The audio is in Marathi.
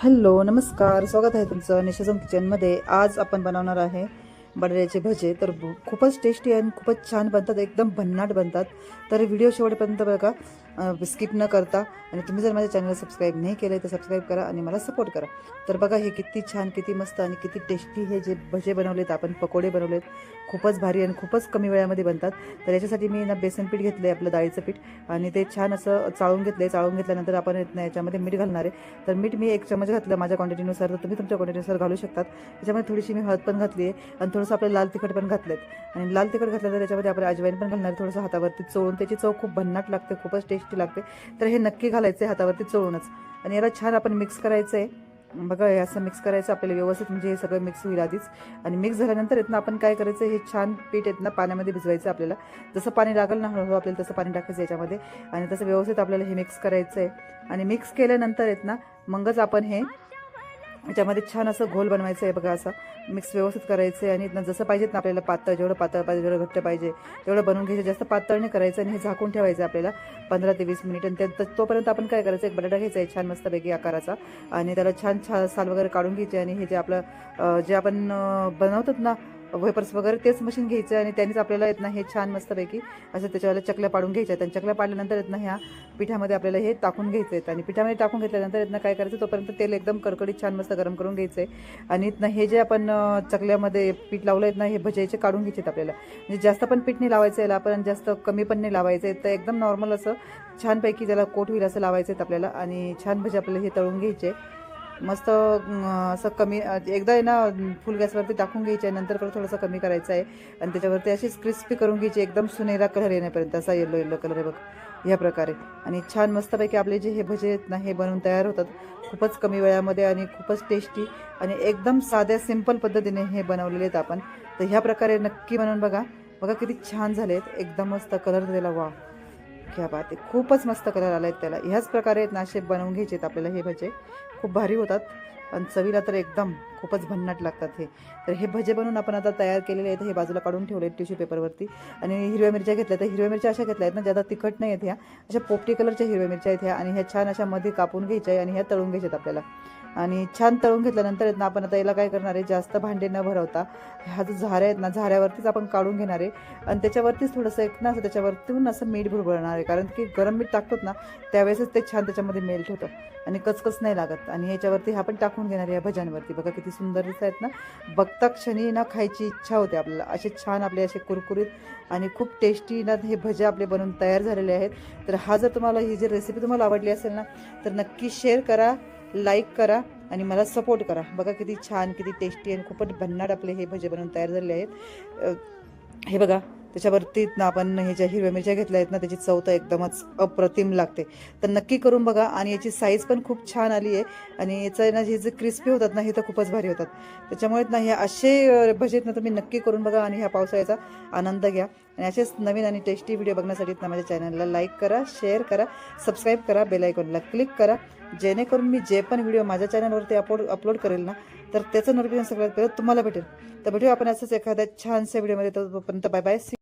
हॅलो नमस्कार. स्वागत आहे तुमचं निशाजम किचनमध्ये आज आपण बनवणार आहे बटाट्याचे भजे तर खूपच टेस्टी आणि खूपच छान बनतात एकदम भन्नाट बनतात. तर व्हिडिओ शेवटपर्यंत बघा स्किप न करता. आणि तुम्ही जर माझ्या चॅनलला सबस्क्राईब नाही केलं तर सबस्क्राईब करा आणि मला सपोर्ट करा. तर बघा हे किती छान किती मस्त आणि किती टेस्टी हे जे भजे बनवलेत आपण पकोडे बनवलेत खूपच भारी आणि खूपच कमी वेळामध्ये बनतात. तर याच्यासाठी मी ना बेसन पीठ घेतलं आहे आपलं डाळीचं पीठ. आणि ते छान असं चाळून घेतलं आहे चाळून घेतल्यानंतर आपण याच्यामध्ये मीठ घालणार आहे. तर मीठ मी एक चमच घातलं माझ्या क्वांटिटीनुसार तर तुम्ही तुमच्या क्वांटिटीनुसार घालू शकतात. त्याच्यामध्ये थोडीशी मी हळद पण घातली आहे आणि थोडंसं आपलं लाल तिखट पण घातलं आणि लाल तिखट घातलं तर त्याच्यामध्ये आपण अजवाईन पण घालणार आहे थोडंसं हातावरती चोळून त्याची चव खूप भन्नाट लागते खूपच टेस्टी लागते. तर हे नक्की घालायचं आहे हातावरती चोळूनच. आणि याला छान आपण मिक्स करायचं आहे बघा हे असं मिक्स करायचं आपल्याला व्यवस्थित म्हणजे हे सगळं मिक्स होईल आधीच. आणि मिक्स झाल्यानंतर येतं आपण काय करायचं हे छान पीठ येत ना पाण्यामध्ये भिजवायचं आपल्याला. जसं पाणी लागेल ना हळूहळू आपल्याला तसं पाणी टाकायचं याच्यामध्ये. आणि तसं व्यवस्थित आपल्याला हे मिक्स करायचं आहे आणि मिक्स केल्यानंतर येत ना मगच आपण हे याच्यामध्ये छान असं घोल बनवायचं आहे बघा असं मिक्स व्यवस्थित करायचं आहे. आणि जसं पाहिजेत ना आपल्याला पातळ जेवढं पातळ पाहिजे जेवढं घट्ट पाहिजे तेवढं बनवून घ्यायचं. जास्त पातळ नाही करायचं आणि हे झाकून ठेवायचं आपल्याला पंधरा ते वीस मिनिट आणि त्या तोपर्यंत आपण काय करायचं एक बटाटा घ्यायचा आहे छान मस्तपैकी आकाराचा. आणि त्याला छान छान साल वगैरे काढून घ्यायचे. आणि हे जे आपलं जे आपण बनवतात ना वेपर्स वगैरे तेच मशीन घ्यायचं आणि त्यांनीच आपल्याला येत नाही हे छान मस्तपैकी असं त्याच्यावर चकल्या पाडून घ्यायच्या. आहेत आणि चकल्या पाडल्यानंतर येत ना ह्या पिठामध्ये आपल्याला हे टाकून घ्यायचं आहेत. आणि पिठामध्ये टाकून घेतल्यानंतर येत काय करायचं तोपर्यंत तेल एकदम कडकडीत छान मस्त गरम करून घ्यायचं आहे. आणि इथनं हे जे आपण चकल्यामध्ये पीठ लावलं आहेत ना हे भजायचे काढून घ्यायचे आहेत आपल्याला. म्हणजे जास्त पण पीठ नाही लावायचं याला आपण जास्त कमी पण नाही लावायचं आहे. तर एकदम नॉर्मल असं छानपैकी त्याला कोट होईल असं लावायचं आहेत आपल्याला. आणि छान भजे आपल्याला हे तळून घ्यायचे. मस्त असं कमी एकदा आहे ना फुल गॅसवरती टाकून घ्यायची आहे नंतर परत थोडंसं कमी करायचं आहे. आणि त्याच्यावरती अशीच क्रिस्पी करून घ्यायची एकदम सुनेरा कलर येण्यापर्यंत असा येलो येलो कलर आहे बघ ह्या प्रकारे. आणि छान मस्तपैकी आपले जे हे भजे आहेत ना हे बनवून तयार होतात. खूपच कमी वेळामध्ये आणि खूपच टेस्टी आणि एकदम साध्या सिंपल पद्धतीने हे बनवलेले आहेत आपण. तर ह्या प्रकारे नक्की बनवून बघा. बघा किती छान झाले आहेत एकदम मस्त कलर दिला वा क्या बात आहे. खूपच मस्त कलर आला आहेत त्याला. ह्याच प्रकारे आहेत बनवून घ्यायचे आहेत आपल्याला हे भजे. खूप भारी होतात. आणि चवीला तर एकदम खूपच भन्नाट लागतात हे. तर हे भजे बनवून आपण आता तयार केलेले आहेत हे बाजूला काढून ठेवले आहेत टिश्यू पेपरवरती आणि हिरव्या मिरच्या घेतल्या तर हिरव्या मिरच्या अशा घेतल्या आहेत ना ज्यादा तिखट नाही आहेत ह्या. अशा पोपटी कलरच्या हिरव्या मिरच्या आहेत ह्या. आणि ह्या छान अशा मध्ये कापून घ्यायच्या आहे आणि ह्या तळून घ्यायच्यात आपल्याला. आणि छान तळून घेतल्यानंतर आहेत ना आपण आता याला काय करणार आहे जास्त भांडे न भरवता ह्या जो झाऱ्या आहेत ना झाऱ्यावरतीच आपण काढून घेणार आहे. आणि त्याच्यावरतीच थोडंसं एक ना असं त्याच्यावरतीहून असं मीठ भुरभरणार आहे. कारण की गरम मीठ टाकतोत ना त्यावेळेसच ते छान त्याच्यामध्ये मेल्ट होतं. आणि कचकच नाही लागत. आणि याच्यावरती हा पण टाकून घेणार आहे या भज्यांवरती. बघा किती सुंदर दिसत आहेत ना. बघता क्षणी ना खायची इच्छा होते आपल्याला. असे छान आपले असे कुरकुरीत आणि खूप टेस्टी ना हे भजे आपले बनवून तयार झालेले आहेत. तर हा जर तुम्हाला ही जी रेसिपी तुम्हाला आवडली असेल ना तर नक्की शेअर करा लाईक करा आणि मला सपोर्ट करा. बघा किती छान किती टेस्टी आणि खूपच भन्नाट आपले हे भजे बनवून तयार झालेले आहेत. हे बघा. त्याच्यावरती ना आपण हे ज्या हिरव्या मिरच्या घेतल्या आहेत ना त्याची चव तर एकदमच अप्रतिम लागते. तर नक्की करून बघा आणि याची साईज पण खूप छान आली आहे. आणि याचं ना हे जे क्रिस्पी होतात ना हे तर खूपच भारी होतात. त्याच्यामुळे ना हे असे भजेत ना तुम्ही नक्की करून बघा आणि ह्या पावसाळ्याचा आनंद घ्या. आणि असेच नवीन आणि टेस्टी व्हिडिओ बघण्यासाठी ना माझ्या चॅनलला लाईक करा शेअर करा सबस्क्राईब करा बेलायकॉनला क्लिक करा. जेणेकरून मी जे पण व्हिडिओ माझ्या चॅनलवरती अपलोड अपलोड करेल ना तर त्याचं नोटिफिकेशन सगळ्यात पहिलं तुम्हाला भेटेल. तर भेटू आपण असंच एखाद्या छानशा व्हिडिओमध्ये तोपर्यंत बाय बाय